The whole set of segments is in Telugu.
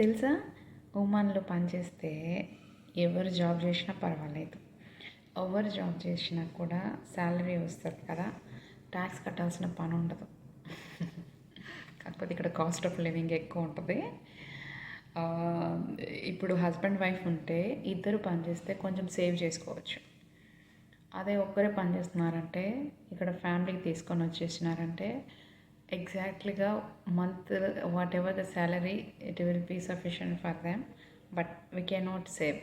తెలుసా? ఉమాన్లో పనిచేస్తే ఎవరు జాబ్ చేసినా పర్వాలేదు. ఎవరు జాబ్ చేసినా కూడా శాలరీ వస్తుంది కదా ట్యాక్స్ కట్టాల్సిన పని ఉండదు. కాకపోతే ఇక్కడ కాస్ట్ ఆఫ్ లివింగ్ ఎక్కువ ఉంటుంది. ఇప్పుడు హస్బెండ్ వైఫ్ ఉంటే ఇద్దరు పనిచేస్తే కొంచెం సేవ్ చేసుకోవచ్చు. అదే ఒక్కరే పని చేస్తున్నారంటే ఇక్కడ ఫ్యామిలీకి తీసుకొని వచ్చేసినారంటే ఎగ్జాక్ట్లీగా month whatever the salary it will be sufficient for them but we can not save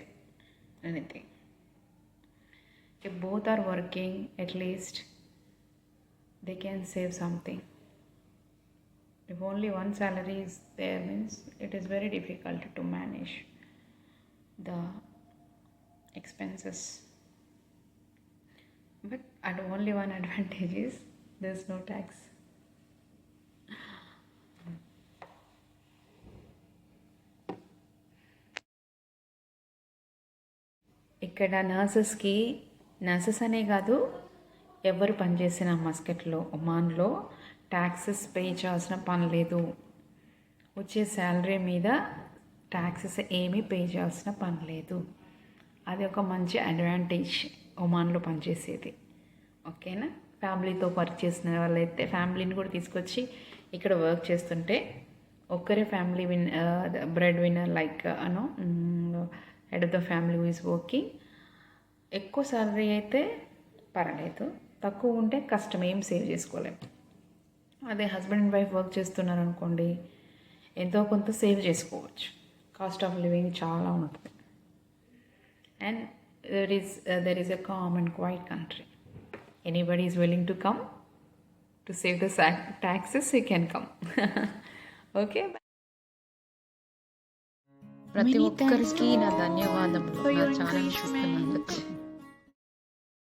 anything if both are working at least they can save something. If only one salary is there, means it is very difficult to manage the expenses. But and only one advantage is there's no tax. ఇక్కడ నర్సెస్కి నర్సెస్ అనే కాదు ఎవరు పనిచేసిన మస్కెట్లో ఒమాన్లో ట్యాక్సెస్ పే చేయాల్సిన పని లేదు. వచ్చే శాలరీ మీద ట్యాక్సెస్ ఏమీ పే చేయాల్సిన పని లేదు. అది ఒక మంచి అడ్వాంటేజ్ ఒమాన్లో పనిచేసేది. ఓకేనా? ఫ్యామిలీతో వర్క్ చేసిన వాళ్ళైతే ఫ్యామిలీని కూడా తీసుకొచ్చి ఇక్కడ వర్క్ చేస్తుంటే ఒక్కరే family win bread winner like అనో head of the family is working ఎక్కువ శాలరీ అయితే పర్వాలేదు. తక్కువ ఉంటే కష్టం ఏం సేవ్ చేసుకోలేము అదే హస్బెండ్ అండ్ వైఫ్ వర్క్ చేస్తున్నారు అనుకోండి ఎంతో కొంత సేవ్ చేసుకోవచ్చు. కాస్ట్ ఆఫ్ లివింగ్ చాలా ఉంటుంది and there is there is a calm and quiet country anybody is willing to come to save the taxes you can come okay ప్రతి ఒక్కరికి నా ధన్యవాదములు నా ఛానల్. చూస్తున్నందుకు